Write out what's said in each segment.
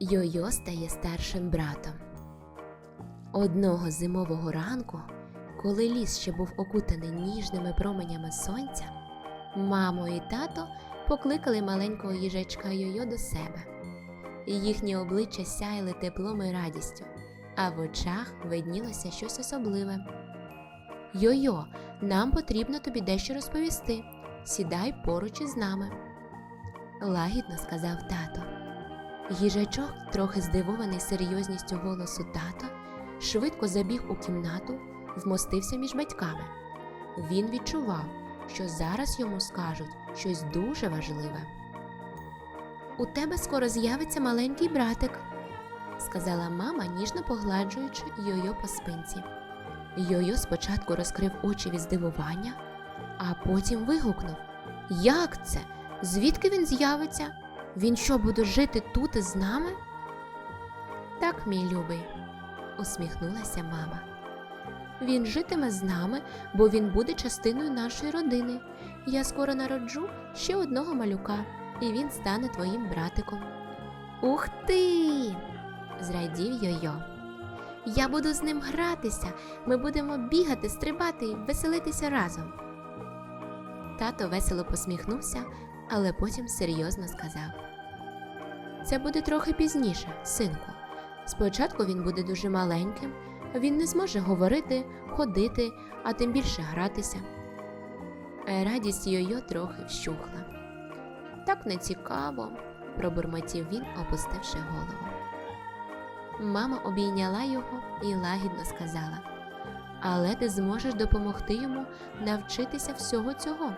Йойо стає старшим братом. Одного зимового ранку, коли ліс ще був окутаний ніжними променями сонця, мамо і тато покликали маленького їжачка Йойо до себе. Їхні обличчя сяяли теплом і радістю, а в очах виднілося щось особливе. Йойо, нам потрібно тобі дещо розповісти. Сідай поруч із нами. Лагідно сказав тато. Їжачок, трохи здивований серйозністю голосу тата, швидко забіг у кімнату, вмостився між батьками. Він відчував, що зараз йому скажуть щось дуже важливе. У тебе скоро з'явиться маленький братик, сказала мама, ніжно погладжуючи Йойо по спинці. Йойо спочатку розкрив очі від здивування, а потім вигукнув: Як це? Звідки він з'явиться? Він що буде жити тут із нами? Так, мій любий, усміхнулася мама. Він житиме з нами, бо він буде частиною нашої родини. Я скоро народжу ще одного малюка, і він стане твоїм братиком. Ух ти! зрадів Йойо. Я буду з ним гратися, ми будемо бігати, стрибати і веселитися разом. Тато весело посміхнувся, але потім серйозно сказав: Це буде трохи пізніше, синку. Спочатку він буде дуже маленьким, він не зможе говорити, ходити, а тим більше гратися. Е, Радість Йойо трохи вщухла. Так не цікаво, пробурмотів він, опустивши голову. Мама обійняла його і лагідно сказала: Але ти зможеш допомогти йому навчитися всього цього.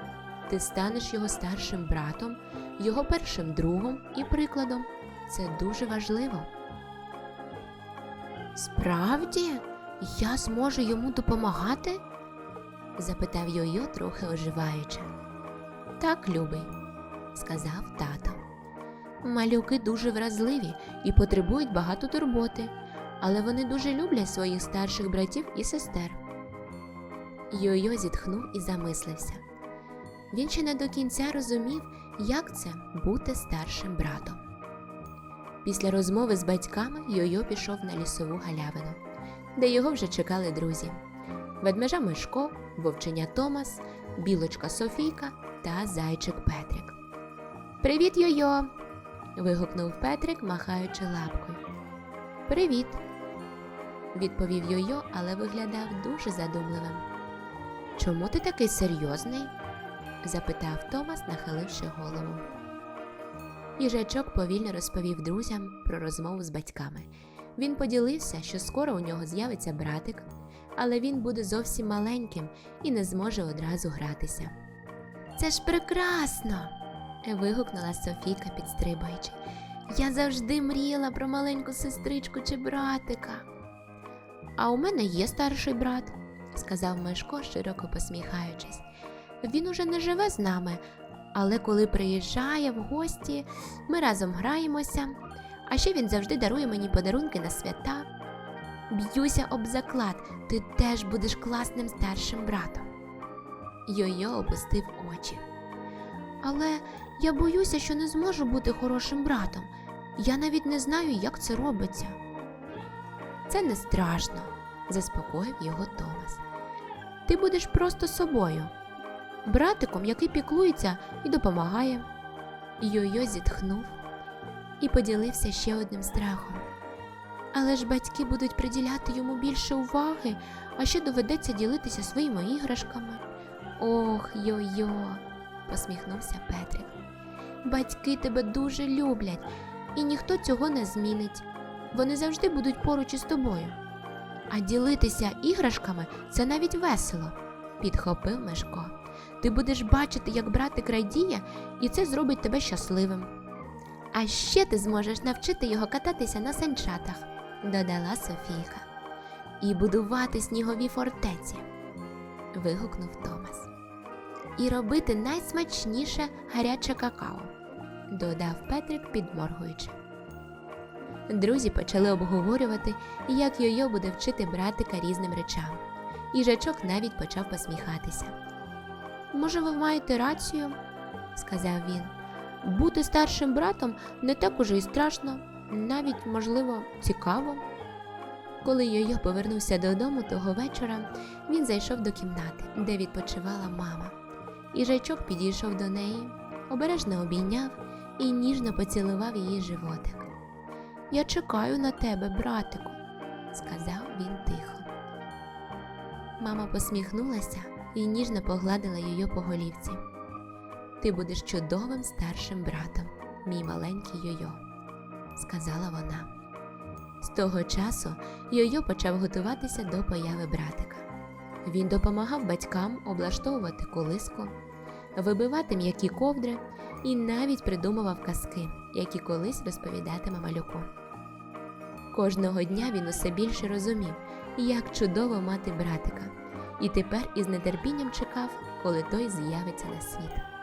Ти станеш його старшим братом, його першим другом і прикладом. Це дуже важливо. Справді, я зможу йому допомагати? запитав Йойо, трохи оживаючи. Так, любий, сказав тато. Малюки дуже вразливі і потребують багато турботи, але вони дуже люблять своїх старших братів і сестер. Йойо зітхнув і замислився. Він ще не до кінця розумів, як це бути старшим братом. Після розмови з батьками Йойо пішов на лісову галявину, де його вже чекали друзі: ведмежа Мишко, вовченя Томас, білочка Софійка та зайчик Петрик. Привіт, Йойо! вигукнув Петрик, махаючи лапкою. Привіт, відповів Йойо, але виглядав дуже задумливим. Чому ти такий серйозний? запитав Томас, нахиливши голову. Їжачок повільно розповів друзям про розмову з батьками. Він поділився, що скоро у нього з'явиться братик, але він буде зовсім маленьким і не зможе одразу гратися. Це ж прекрасно! вигукнула Софійка, підстрибуючи. Я завжди мріяла про маленьку сестричку чи братика. А у мене є старший брат, сказав Мишко, широко посміхаючись. Він уже не живе з нами, але коли приїжджає в гості, ми разом граємося, а ще він завжди дарує мені подарунки на свята. Б'юся об заклад, ти теж будеш класним старшим братом. Йойо опустив очі. Але я боюся, що не зможу бути хорошим братом. Я навіть не знаю, як це робиться. Це не страшно, заспокоїв його Томас. Ти будеш просто собою, братиком, який піклується і допомагає. Йойо зітхнув і поділився ще одним страхом. Але ж батьки будуть приділяти йому більше уваги, а ще доведеться ділитися своїми іграшками. Ох, йо-йо, посміхнувся Петрик. Батьки тебе дуже люблять, і ніхто цього не змінить. Вони завжди будуть поруч із тобою. А ділитися іграшками це навіть весело, підхопив Мешко. Ти будеш бачити, як братик радіє, і це зробить тебе щасливим. А ще ти зможеш навчити його кататися на санчатах, додала Софійка. І будувати снігові фортеці, вигукнув Томас. І робити найсмачніше гаряче какао, додав Петрик, підморгуючи. Друзі почали обговорювати, як Йойо буде вчити братика різним речам. Їжачок навіть почав посміхатися. Може, ви маєте рацію, сказав він. Бути старшим братом не так уже й страшно. навіть, можливо, цікаво. Коли Йойо повернувся додому того вечора, він зайшов до кімнати, де відпочивала мама. Їжачок підійшов до неї, обережно обійняв і ніжно поцілував її животик. Я чекаю на тебе, братику, сказав він тихо. Мама посміхнулася і ніжно погладила її по голівці. Ти будеш чудовим старшим братом, мій маленький Йойо, сказала вона. З того часу Йойо почав готуватися до появи братика. Він допомагав батькам облаштовувати колиску, вибивати м'які ковдри і навіть придумував казки, які колись розповідатиме малюку. Кожного дня він усе більше розумів, як чудово мати братика, і тепер із нетерпінням чекав, коли той з'явиться на світ.